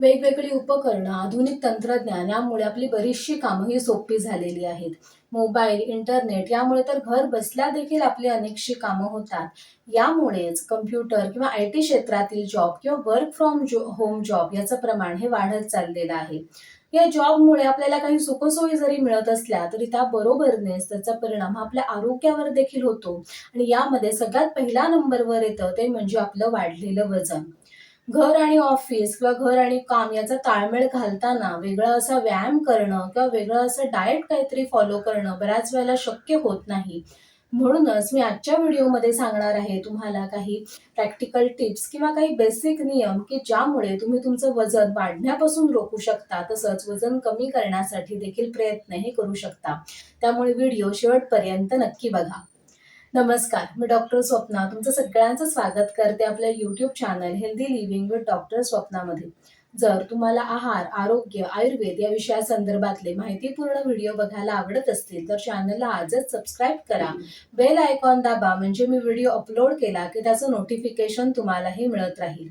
वेगवेगळी उपकरणं, आधुनिक तंत्रज्ञान यामुळे आपली बरीचशी कामं ही सोपी झालेली आहेत. मोबाईल, इंटरनेट यामुळे तर घर बसल्या देखील आपली अनेकशी कामं होतात. यामुळेच कम्प्युटर किंवा आय-टी क्षेत्रातील जॉब किंवा वर्क फ्रॉम जो होम जॉब याचं प्रमाण हे वाढत चाललेलं आहे. या जॉबमुळे आपल्याला काही सुखसोयी जरी मिळत असल्या, तरी त्याबरोबरच त्याचा परिणाम हा आपल्या आरोग्यावर देखील होतो आणि यामध्ये सगळ्यात पहिल्या नंबरवर येतं ते म्हणजे आपलं वाढलेलं वजन. घर आणि ऑफिस किंवा घर आणि काम याचा ताळमेळ घालताना वेगळा असा व्यायाम करणं किंवा वेगळं असं डाएट काहीतरी फॉलो करणं बऱ्याच वेळेला शक्य होत नाही. म्हणूनच मी आजच्या व्हिडिओमध्ये सांगणार आहे तुम्हाला काही प्रॅक्टिकल टिप्स किंवा काही बेसिक नियम की ज्यामुळे तुम्ही तुमचं वजन वाढण्यापासून रोखू शकता, तसंच वजन कमी करण्यासाठी देखील प्रयत्न हे करू शकता. त्यामुळे व्हिडिओ शेवटपर्यंत नक्की बघा. नमस्कार, मी डॉक्टर स्वप्ना तुमचं सगळ्यांचं स्वागत करते आपल्या YouTube channel healthy living with doctor स्वप्नामध्ये. जर तुम्हाला आहार, आरोग्य, आयुर्वेद या विषया संदर्भातले माहितीपूर्ण व्हिडिओ बघायला आवडत असतील, तर चॅनलला आजच सबस्क्राईब करा. बेल आयकॉन दाबा म्हणजे मी व्हिडिओ अपलोड केला की त्याचं नोटिफिकेशन तुम्हालाही मिळत राहील.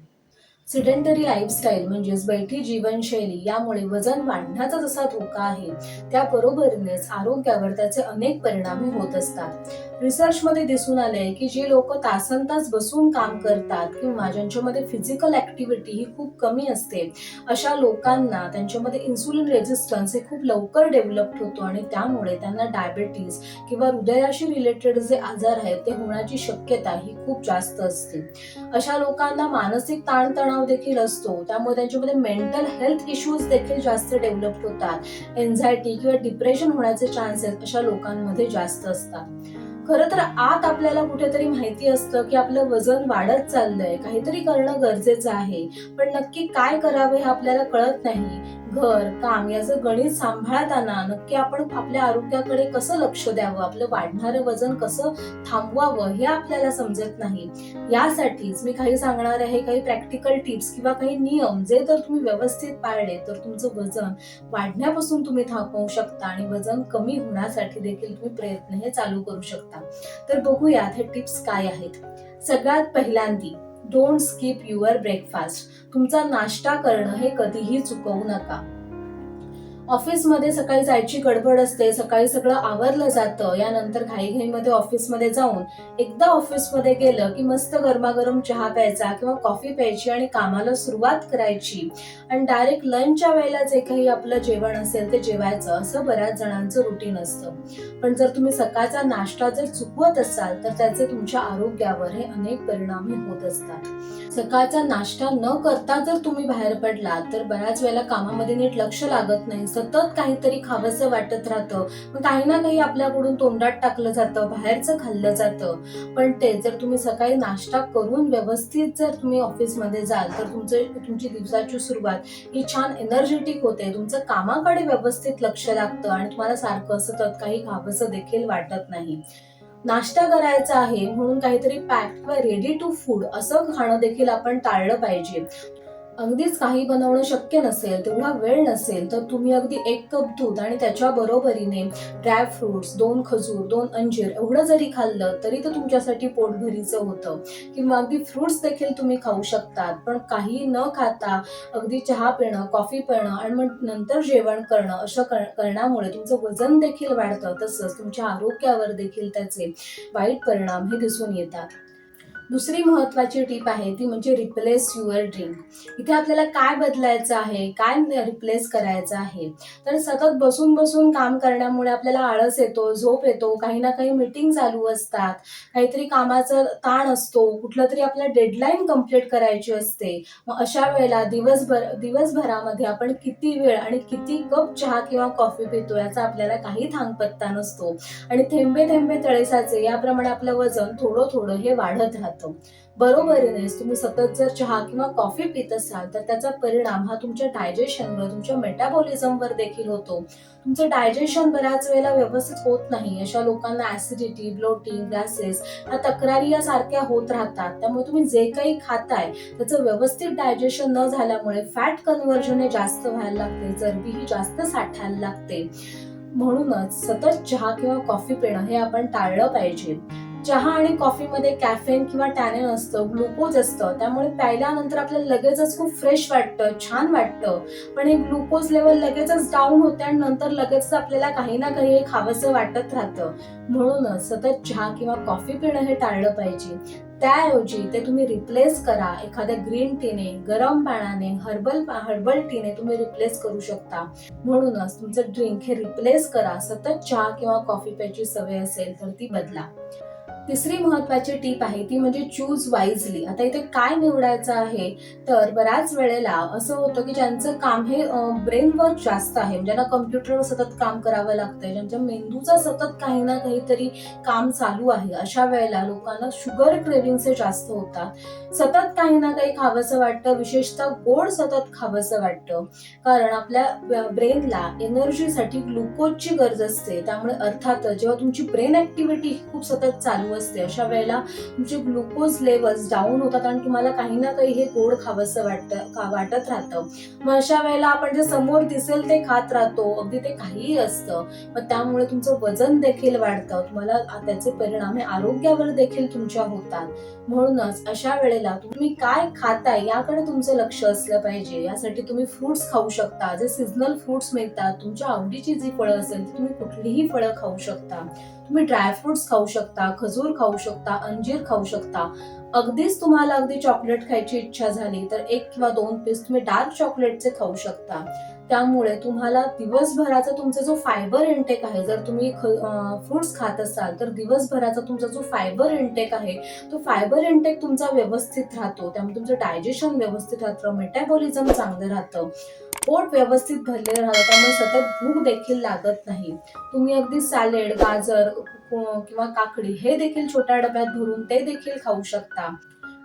सिडेंटरी लाईफस्टाईल म्हणजेच बैठी जीवनशैली यामुळे वजन वाढण्याचा जसा धोका आहे, त्याबरोबरीनेच आरोग्यावर त्याचे अनेक परिणामही होत असतात. रिसर्चमध्ये दिसून आलंय की जे लोक तासनतास बसून काम करतात किंवा ज्यांच्यामध्ये फिजिकल ऍक्टिव्हिटी ही खूप कमी असते, अशा लोकांना त्यांच्यामध्ये इन्सुलिन रेझिस्टन्स हे खूप लवकर डेव्हलप होतो आणि त्यामुळे त्यांना डायबिटीज किंवा हृदयाशी रिलेटेड जे आजार आहेत ते होण्याची शक्यता ही खूप जास्त असते. अशा लोकांना मानसिक ताणतणाव देखील असतो, त्यामुळे त्यांच्यामध्ये मेंटल हेल्थ इश्यूज देखील जास्त डेव्हलप होतात. एन्झायटी किंवा डिप्रेशन होण्याचे चान्सेस अशा लोकांमध्ये जास्त असतात. खरं तर आत आपल्याला कुठेतरी माहिती असतं की आपलं वजन वाढत चाललंय, काहीतरी करणं गरजेचं आहे. पण नक्की काय करावं हे आपल्याला कळत नाही. घर, काम याचं गणित सांभाळताना नक्की आपण आपल्या आरोग्याकडे कसं लक्ष द्यावं, आपलं वाढणारं वजन कसं थांबवावं हे आपल्याला समजत नाही. यासाठीच मी काही सांगणार आहे, काही प्रॅक्टिकल टिप्स किंवा काही नियम जे जर तुम्ही व्यवस्थित पाळले, तर तुमचं वजन वाढण्यापासून तुम्ही थांबवू शकता आणि वजन कमी होण्यासाठी देखील तुम्ही प्रयत्न हे चालू करू शकता. तर बघूयात हे टिप्स काय आहेत. सगळ्यात पहिल्यांदी डोंट स्किप युअर ब्रेकफास्ट. तुमचा नाश्ता करणं हे कधीही चुकवू नका. ऑफिसमध्ये सकाळी जायची गडबड असते, सकाळी सगळं आवरलं जातं. यानंतर घाईघाईमध्ये ऑफिसमध्ये जाऊन एकदा ऑफिसमध्ये गेलं की मस्त गरमागरम चहा प्यायचा किंवा कॉफी प्यायची आणि कामाला सुरुवात करायची आणि डायरेक्ट लंचच्या वेळेला जे काही आपलं जेवण असेल ते जेवायचं असं बऱ्याच जणांचं रुटीन असतं. पण जर तुम्ही सकाळचा नाश्ता जर चुकवत असाल, तर त्याचे तुमच्या आरोग्यावर हे अनेक परिणामही होत असतात. सकाळचा नाश्ता न करता जर तुम्ही बाहेर पडलात, तर बऱ्याच वेळेला कामामध्ये नीट लक्ष लागत नाही. सतत काहीतरी खावंसं वाटत राहतं. मग काही ना काही आपल्याकडून तोंडात टाकलं जातं, बाहेरचं खाल्लं जातं. पण ते जर तुम्ही सकाळी नाश्ता करून व्यवस्थित जर तुम्ही ऑफिसमध्ये जाल, तर तुमचं तुमची दिवसाची सुरुवात ही छान एनर्जेटिक होते. तुमचं कामाकडे व्यवस्थित लक्ष लागतं आणि तुम्हाला सारखं सतत काही खावंसं देखील वाटत नाही. नाश्ता करायचा आहे म्हणून काहीतरी पॅक्ड किंवा रेडी टू फूड असं खाणं देखील आपण टाळलं पाहिजे. अगदीच काही बनवणं शक्य नसेल, तेवढा वेळ नसेल, तर तुम्ही अगदी एक कप दूध आणि त्याच्या बरोबरीने ड्राय फ्रुट्स, दोन खजूर, दोन अंजीर एवढं जरी खाल्लं, तरी ते तुमच्यासाठी पोटभरीचं होतं. किंवा अगदी फ्रुट्स देखील तुम्ही खाऊ शकतात. पण काही न खाता अगदी चहा पिणं, कॉफी पिणं आणि मग नंतर जेवण करणं असं कर करण्यामुळे तुमचं वजन देखील वाढतं. तसंच तुमच्या आरोग्यावर देखील त्याचे वाईट परिणाम हे दिसून येतात. दुसरी महत्त्वाची टीप आहे ती म्हणजे रिप्लेस युअर ड्रिंक. इथे आपल्याला काय बदलायचं आहे, काय रिप्लेस करायचं आहे. तर सतत बसून-बसून काम करण्यामुळे आपल्याला आळस येतो, झोप येतो, काही ना काही मीटिंग चालू असतात, काहीतरी कामाचा ताण असतो, कुठलंतरी आपल्याला डेडलाईन कंप्लीट करायची असते. मग अशा वेळेला दिवसभर दिवसभरामध्ये आपण किती वेळ आणि किती कप चहा किंवा कॉफी पितो याचा आपल्याला काही थांगपत्ता नसतो आणि थेंबे थेंबे तळेसाचे याप्रमाणे आपलं वजन थोडं-थोडं हे वाढत राहतं. बरोबरीनेच तुम्ही सतत जर चहा किंवा कॉफी पीत असाल, तर त्याचा परिणाम हा तुमच्या डायजेशनवर, तुमच्या मेटाबॉलिझमवर देखील होतो. तुमचं डायजेशन बऱ्याच वेळेला व्यवस्थित होत नाही. अशा लोकांना ऍसिडिटी, ब्लोटिंग, गॅसेस या तक्रारी यासारख्या होत राहतात. त्यामुळे तुम्ही जे काही खाताय, त्याचं व्यवस्थित डायजेशन न झाल्यामुळे फॅट कन्व्हर्जन हे जास्त व्हायला लागते, चरबी ही जास्त साठायला लागते. म्हणूनच सतत चहा किंवा कॉफी पिणं हे आपण टाळलं पाहिजे. चहा आणि कॉफीमध्ये कॅफेन किंवा टॅनिन असतं ग्लुकोज असतं. त्यामुळे प्यायल्यानंतर आपल्याला लगेचच खूप फ्रेश वाटतं छान वाटतं. पण हे ग्लुकोज लेवल लगेचच डाऊन होते आणि नंतर लगेच आपल्याला काही ना काही हे खावंसं वाटत राहतं. म्हणूनच सतत चहा किंवा कॉफी पिणं हे टाळलं पाहिजे. त्याऐवजी ते तुम्ही रिप्लेस करा. एखाद्या ग्रीन टीने गरम पाण्याने हर्बल हर्बल टीने तुम्ही रिप्लेस करू शकता. म्हणूनच तुमचं ड्रिंक हे रिप्लेस करा. सतत चहा किंवा कॉफी प्यायची सवय असेल तर ती बदला. तिसरी महत्वाची टीप आहे ती म्हणजे चूज वाईजली आता इथे काय निवडायचं आहे? तर बऱ्याच वेळेला असं होतं की ज्यांचं काम हे ब्रेन वर्क जास्त आहे म्हणजे ज्यांना कम्प्युटरवर सतत काम करावं लागतंय ज्यांच्या मेंदूचा सतत काही ना काहीतरी काम चालू आहे अशा वेळेला लोकांना शुगर क्रेविंगचे जास्त होतात. सतत काही ना काही खावंसं वाटतं विशेषतः गोड सतत खावंसं वाटतं. कारण आपल्या ब्रेनला एनर्जीसाठी ग्लुकोजची गरज असते त्यामुळे अर्थातच जेव्हा तुमची ब्रेन ऍक्टिव्हिटी खूप सतत चालू असते अशा वेळेला तुमचे ग्लुकोज लेवल्स डाऊन होतात आणि तुम्हाला काही ना काही हे गोड खावंसं वाटतं का वाटत राहतं. मग अशा वेळेला आपण जे समोर दिसेल ते खात राहतो. अगदी ते काहीही असतं. मग त्यामुळे तुमचं वजन देखील वाढतं. तुम्हाला त्याचे परिणाम हे आरोग्यावर देखील तुमच्या होतात. म्हणूनच अशा वेळेला तुम्ही काय खाताय याकडे तुमचं लक्ष असलं पाहिजे. यासाठी तुम्ही फ्रुट्स खाऊ शकता. जे सीझनल फ्रुट्स मिळतात तुमच्या आवडीची जी फळं असेल ती तुम्ही कुठलीही फळं खाऊ शकता. तुम्ही ड्रायफ्रुट्स खाऊ शकता खजूर खाऊ शकता अंजीर खाऊ शकता. अगदीच तुम्हाला अगदी चॉकलेट खायची इच्छा झाली तर एक किंवा दोन पीस तुम्ही डार्क चॉकलेटचे खाऊ शकता. त्यामुळे तुम्हाला दिवसभराचा तुमचा जो फायबर इंटेक आहे जर तुम्ही फ्रुट्स खात असाल तर दिवसभराचा तुमचा जो फायबर इंटेक आहे तो फायबर इंटेक तुमचा व्यवस्थित राहतो. त्यामुळे तुमचं डायजेशन व्यवस्थित राहतं मेटाबॉलिझम चांगलं राहतं. पोट व्यवस्थित भरलेलं राहतं त्यामुळे सतत भूक देखील लागत नाही. तुम्ही अगदी सॅलेड गाजर किंवा काकडी हे देखील छोट्या डब्यात भरून ते देखील खाऊ शकता.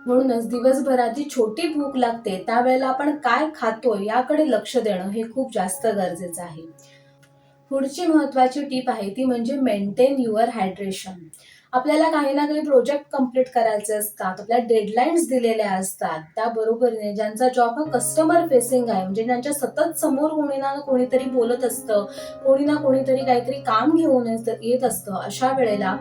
म्हणूनच दिवसभराची छोटी भूक लागते त्यावेळेला आपण काय खातो याकडे लक्ष देणं हे खूप जास्त गरजेचं आहे. पुढची महत्वाची टीप आहे ती म्हणजे मेंटेन युअर हायड्रेशन आपल्याला काही ना काही प्रोजेक्ट कंप्लीट करायचे असतात. आपल्या डेडलाईन्स दिलेल्या असतात. त्याबरोबरीने ज्यांचा जॉब हा कस्टमर फेसिंग आहे म्हणजे ज्यांच्या सतत समोर कोणी ना कोणीतरी बोलत असतं कोणी ना कोणीतरी काहीतरी काम घेऊन येत असतं अशा वेळेला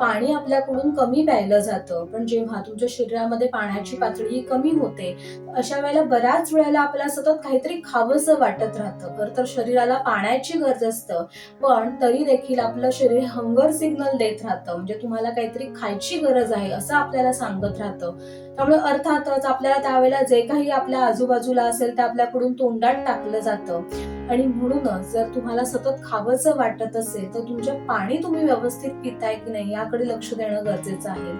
पाणी आपल्याकडून कमी प्यायलं जातं. पण जेव्हा तुमच्या शरीरामध्ये पाण्याची पातळी कमी होते अशा वेळेला बऱ्याच वेळेला आपल्याला सतत काहीतरी खावंसं वाटत राहतं. खरं तर शरीराला पाण्याची गरज असतं पण तरी देखील आपलं शरीर हंगर सिग्नल देत राहतं. म्हणजे तुम्हाला तुम्हाला काहीतरी खायची गरज आहे असं आपल्याला सांगत राहतं. त्यामुळे अर्थातच आपल्याला त्यावेळेला जे काही आपल्या आजूबाजूला असेल ते आपल्याकडून तोंडात टाकलं जातं. आणि म्हणूनच जर तुम्हाला सतत खावंसं वाटत असेल तर तुमचे पाणी तुम्ही व्यवस्थित पिताय की नाही याकडे लक्ष देणं गरजेचं आहे.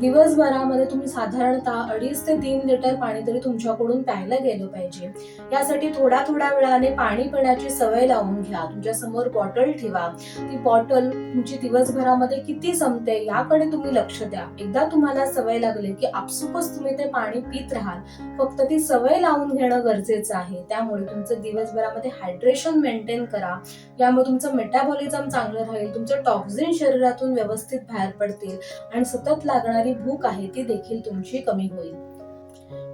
दिवसभरामध्ये तुम्ही साधारणतः अडीच ते तीन लिटर पाणी तरी तुमच्याकडून प्यायला गेलं पाहिजे. यासाठी थोड्या थोड्या वेळाने पाणी पिण्याची सवय लावून घ्या. तुमच्यासमोर बॉटल ठेवा. ती बॉटल तुमची दिवसभरामध्ये किती संपते याकडे तुम्ही लक्ष द्या. एकदा तुम्हाला सवय लागली की आपसुकच तुम्ही ते पाणी पित राहाल. फक्त ती सवय लावून घेणं गरजेचं आहे. त्यामुळे तुमचं दिवसभरामध्ये हायड्रेशन मेंटेन करा. यामुळे तुमचं मेटाबॉलिझम चांगलं राहील. तुमचं टॉक्झिन शरीरातून व्यवस्थित बाहेर पडतील. आणि सतत लागणार भूक आहे ती देखील तुमची कमी होईल.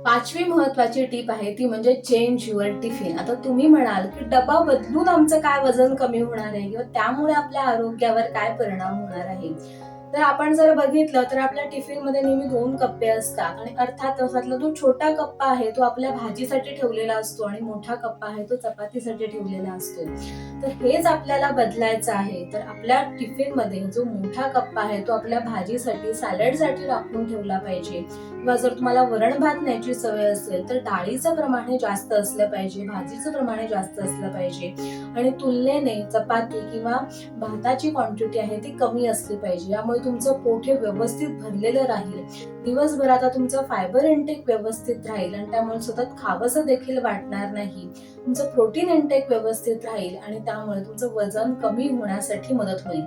पाचवी महत्वाची टीप आहे ती म्हणजे चेंज युअर टिफिन आता तुम्ही म्हणाल की डबा बदलून आमचं काय वजन कमी होणार आहे किंवा त्यामुळे आपल्या आरोग्यावर काय परिणाम होणार आहे? तर आपण जर बघितलं तर आपल्या टिफिनमध्ये नेहमी दोन कप्पे असतात आणि अर्थात त्यातला जो छोटा कप्पा आहे तो आपल्या भाजीसाठी ठेवलेला असतो आणि मोठा कप्पा आहे तो चपातीसाठी ठेवलेला असतो. तर हेच आपल्याला बदलायचं आहे. तर आपल्या टिफिनमध्ये जो मोठा कप्पा आहे तो आपल्या भाजीसाठी सॅलडसाठी राखून ठेवला पाहिजे. किंवा जर तुम्हाला वरण भात न्यायची सवय असेल तर डाळीचं प्रमाण हे जास्त असलं पाहिजे भाजीचं प्रमाण जास्त असलं पाहिजे. आणि तुलनेने चपाती किंवा भाताची क्वांटिटी आहे ती कमी असली पाहिजे. यामुळे तुमचं पोट हे व्यवस्थित भरलेलं राहील. दिवसभर आता तुमचं फायबर इंटेक व्यवस्थित राहील आणि त्यामुळे सतत खावंसं देखील वाटणार नाही. तुमचं प्रोटीन इंटेक व्यवस्थित राहील आणि त्यामुळे तुमचं वजन कमी होण्यासाठी मदत होईल.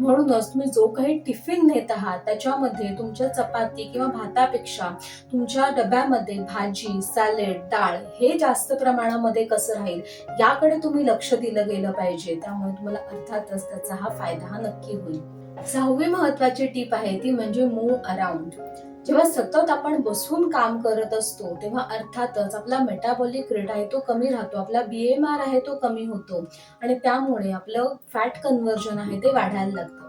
म्हणूनच तुम्ही जो काही टिफिन नेत आहात त्याच्यामध्ये तुमच्या चपाती किंवा भातापेक्षा तुमच्या डब्यामध्ये भाजी सॅलेड डाळ हे जास्त प्रमाणामध्ये कसं राहील याकडे तुम्ही लक्ष दिलं गेलं पाहिजे. त्यामुळे तुम्हाला अर्थातच त्याचा हा फायदा हा नक्की होईल. सहावी महत्वाची टीप आहे ती म्हणजे मूव अराउंड जेव्हा सतत आपण बसून काम करत असतो तेव्हा अर्थातच आपला मेटाबॉलिक रेट आहे तो कमी राहतो आपला बी एम आर आहे तो कमी होतो. आणि त्यामुळे आपलं फॅट कन्व्हर्जन आहे ते वाढायला लागतं.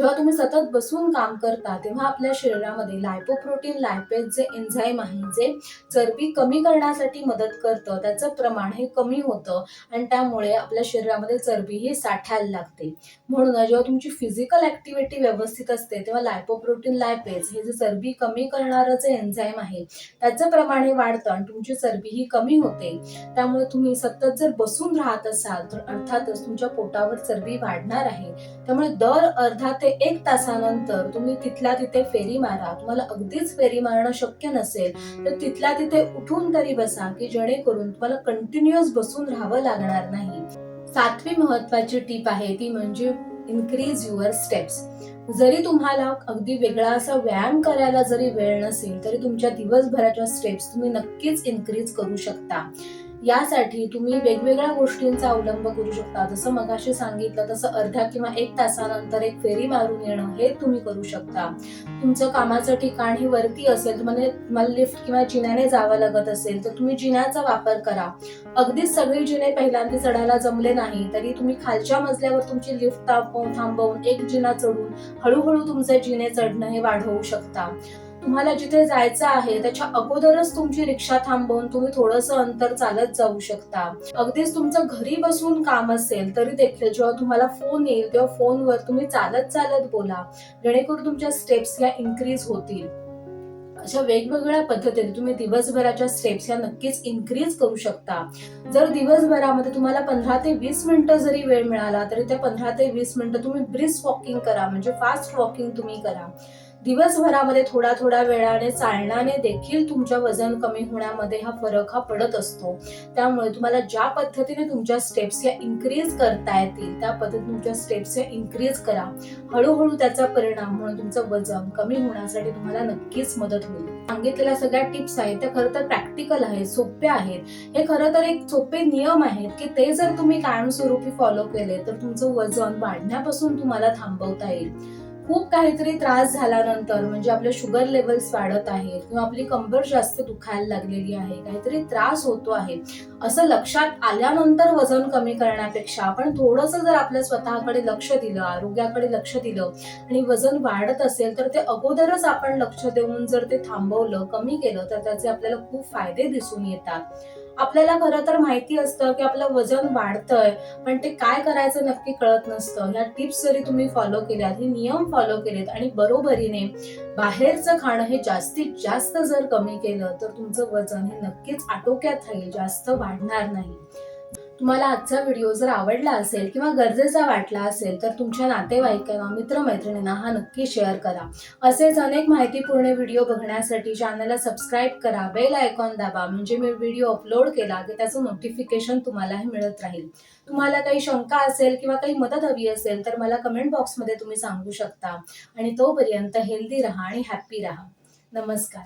जेव्हा तुम्ही सतत बसून काम करता तेव्हा आपल्या शरीरामध्ये लायपोप्रोटीन लायपेज जे एन्झाईम आहे जे चरबी कमी करण्यासाठी मदत करतं त्याचं प्रमाण हे कमी होतं आणि त्यामुळे आपल्या शरीरामध्ये चरबी ही साठायला लागते. म्हणून जेव्हा तुमची फिजिकल ऍक्टिव्हिटी व्यवस्थित असते तेव्हा लायपोप्रोटीन लायपेज हे जे चरबी कमी करणारं जे एन्झाईम आहे त्याचं प्रमाण हे वाढतं आणि तुमची चरबी ही कमी होते. त्यामुळे तुम्ही सतत जर बसून राहत असाल तर अर्थातच तुमच्या पोटावर चरबी वाढणार आहे. त्यामुळे दर अर्धा ते एक तासानंतर तुम्ही तिथल्या तिथे फेरी मारा. तुम्हाला अगदीच फेरी मारणं शक्य नसेल तर तिथल्या तिथे उठून तरी बसा की जेणेकरून तुम्हाला कंटिन्युअस बसून राहावं लागणार नाही. सातवी महत्वाची टीप आहे ती म्हणजे इन्क्रीज युअर स्टेप्स जरी तुम्हाला अगदी वेगळा असा व्यायाम करायला जरी वेळ नसेल तरी तुमच्या दिवसभराच्या स्टेप्स तुम्ही नक्कीच इन्क्रीज करू शकता. यासाठी तुम्ही वेगवेगळ्या गोष्टींचा अवलंब करू शकता. जसं मगाशी सांगितलं तसं अर्ध्या किंवा एक तासानंतर एक फेरी मारून येणं हे तुम्ही करू शकता. तुमचं कामाचं ठिकाण हे वरती असेल तुम्हाला तुम्हाला लिफ्ट किंवा जिन्याने जावं लागत असेल तर तुम्ही जिन्याचा वापर करा. अगदीच सगळी जिने पहिल्यांदा चढायला जमले नाही तरी तुम्ही खालच्या मजल्यावर तुमची लिफ्ट थांबवून थांबवून एक जिना चढून हळूहळू तुमचे जिने चढणं हे वाढवू शकता. तुम्हाला जिथे जायचं आहे त्याच्या अगोदरच तुमची रिक्षा थांबवून तुम्ही थोडंसं अंतर चालत जाऊ शकता. अगदीच तुमचं घरी बसून काम असेल तरी देखील जेव्हा तुम्हाला फोन येईल तेव्हा फोनवर तुम्ही चालत चालत बोला. जेणेकरून तुमच्या स्टेप्स या इन्क्रीज होतील. अशा वेगवेगळ्या पद्धतीने तुम्ही दिवसभराच्या स्टेप्स या नक्कीच इन्क्रीज करू शकता. जर दिवसभरामध्ये तुम्हाला पंधरा ते वीस मिनिटं जरी वेळ मिळाला तरी त्या पंधरा ते वीस मिनिटं तुम्ही ब्रिस्क वॉकिंग करा म्हणजे फास्ट वॉकिंग तुम्ही करा. दिवसभरामध्ये थोडा थोडा वेळाने चालण्याने देखील तुमच्या वजन कमी होण्यामध्ये हा फरक हा पडत असतो. त्यामुळे तुम्हाला ज्या पद्धतीने तुमच्या स्टेप्स या इन्क्रीज करता येतील त्या पद्धतीने तुमच्या स्टेप्स या इन्क्रीज करा. हळूहळू त्याचा परिणाम म्हणून तुमचं वजन कमी होण्यासाठी तुम्हाला नक्कीच मदत होईल. सांगितलेल्या सगळ्या टिप्स आहेत त्या खरं तर प्रॅक्टिकल आहेत सोप्या आहेत. हे खरं तर एक सोपे नियम आहेत की ते जर तुम्ही कायमस्वरूपी फॉलो केले तर तुमचं वजन वाढण्यापासून तुम्हाला थांबवता येईल. खूप काहीतरी त्रास झाल्यानंतर म्हणजे आपले शुगर लेवल्स वाढत आहेत किंवा आपली कंबर जास्त दुखायला लागलेली आहे काहीतरी त्रास होतो आहे असं लक्षात आल्यानंतर वजन कमी करण्यापेक्षा आपण थोडंसं जर आपल्या स्वतःकडे लक्ष दिलं आरोग्याकडे लक्ष दिलं आणि वजन वाढत असेल तर ते अगोदरच आपण लक्ष देऊन जर ते थांबवलं कमी केलं तर त्याचे आपल्याला खूप फायदे दिसून येतात. आपल्याला खरं तर माहिती असतं की आपलं वजन वाढतंय पण ते काय करायचं नक्की कळत नसतं. ह्या टिप्स जरी तुम्ही फॉलो केल्यात हे नियम फॉलो केलेत आणि बरोबरीने बाहेरचं खाणं हे जास्तीत जास्त जर कमी केलं तर तुमचं वजन हे नक्कीच आटोक्यात राहील जास्त वाढणार नाही. तुम्हाला आजचा व्हिडिओ जर आवडला असेल किंवा गरजेचा वाटला असेल तर तुमच्या नातेवाईकांना मित्रमैत्रिणींना हा नक्की शेअर करा. असेच अनेक माहितीपूर्ण व्हिडिओ बघण्यासाठी चॅनलला सबस्क्राईब करा बेल आयकॉन दाबा म्हणजे मी व्हिडिओ अपलोड केला की त्याचं नोटिफिकेशन तुम्हालाही मिळत राहील. तुम्हाला काही शंका असेल किंवा काही मदत हवी असेल तर मला कमेंट बॉक्समध्ये तुम्ही सांगू शकता. आणि तोपर्यंत हेल्दी राहा आणि हॅप्पी राहा. नमस्कार.